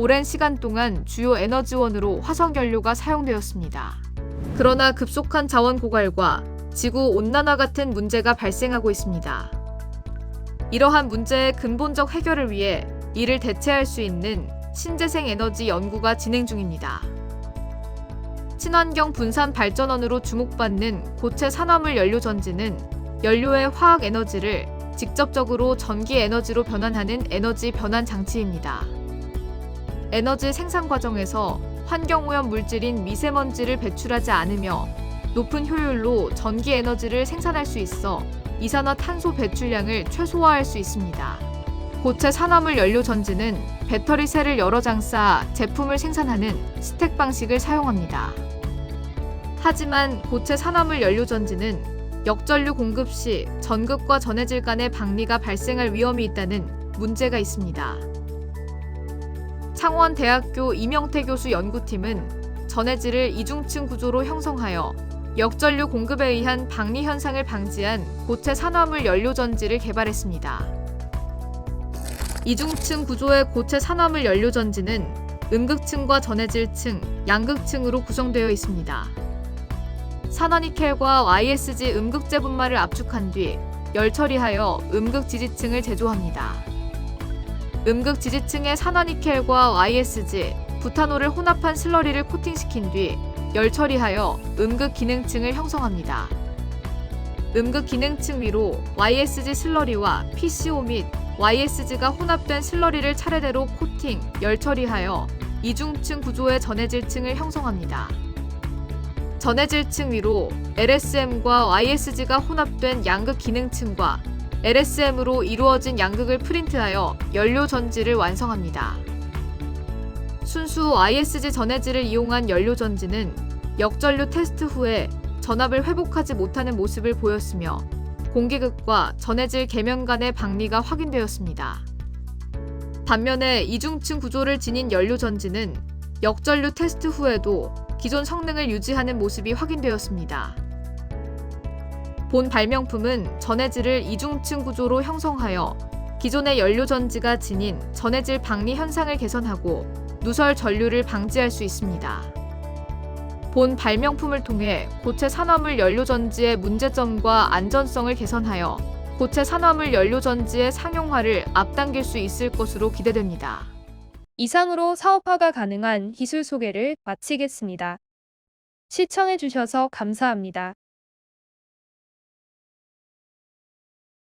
오랜 시간 동안 주요 에너지원으로 화석 연료가 사용되었습니다. 그러나 급속한 자원 고갈과 지구 온난화 같은 문제가 발생하고 있습니다. 이러한 문제의 근본적 해결을 위해 이를 대체할 수 있는 신재생 에너지 연구가 진행 중입니다. 친환경 분산 발전원으로 주목받는 고체 산화물 연료 전지는 연료의 화학 에너지를 직접적으로 전기 에너지로 변환하는 에너지 변환 장치입니다. 에너지 생산 과정에서 환경오염 물질인 미세먼지를 배출하지 않으며 높은 효율로 전기 에너지를 생산할 수 있어 이산화탄소 배출량을 최소화할 수 있습니다. 고체 산화물 연료 전지는 배터리 셀을 여러 장 쌓아 제품을 생산하는 스택 방식을 사용합니다. 하지만 고체 산화물 연료 전지는 역전류 공급 시 전극과 전해질 간의 박리가 발생할 위험이 있다는 문제가 있습니다. 창원대학교 이명태 교수 연구팀은 전해질을 이중층 구조로 형성하여 역전류 공급에 의한 박리 현상을 방지한 고체 산화물 연료 전지를 개발했습니다. 이중층 구조의 고체 산화물 연료 전지는 음극층과 전해질층, 양극층으로 구성되어 있습니다. 산화니켈과 YSG 음극재 분말을 압축한 뒤 열 처리하여 음극 지지층을 제조합니다. 음극 지지층에 산화니켈과 YSG, 부탄올을 혼합한 슬러리를 코팅시킨 뒤 열 처리하여 음극 기능층을 형성합니다. 음극 기능층 위로 YSG 슬러리와 PCO 및 YSG가 혼합된 슬러리를 차례대로 코팅, 열 처리하여 이중층 구조의 전해질층을 형성합니다. 전해질층 위로 LSM과 YSG가 혼합된 양극 기능층과 LSM으로 이루어진 양극을 프린트하여 연료 전지를 완성합니다. 순수 YSG 전해질을 이용한 연료 전지는 역전류 테스트 후에 전압을 회복하지 못하는 모습을 보였으며 공기극과 전해질 계면 간의 박리가 확인되었습니다. 반면에 이중층 구조를 지닌 연료 전지는 역전류 테스트 후에도 기존 성능을 유지하는 모습이 확인되었습니다. 본 발명품은 전해질을 이중층 구조로 형성하여 기존의 연료 전지가 지닌 전해질 박리 현상을 개선하고 누설 전류를 방지할 수 있습니다. 본 발명품을 통해 고체 산화물 연료 전지의 문제점과 안전성을 개선하여 고체 산화물 연료 전지의 상용화를 앞당길 수 있을 것으로 기대됩니다. 이상으로 사업화가 가능한 기술 소개를 마치겠습니다. 시청해주셔서 감사합니다.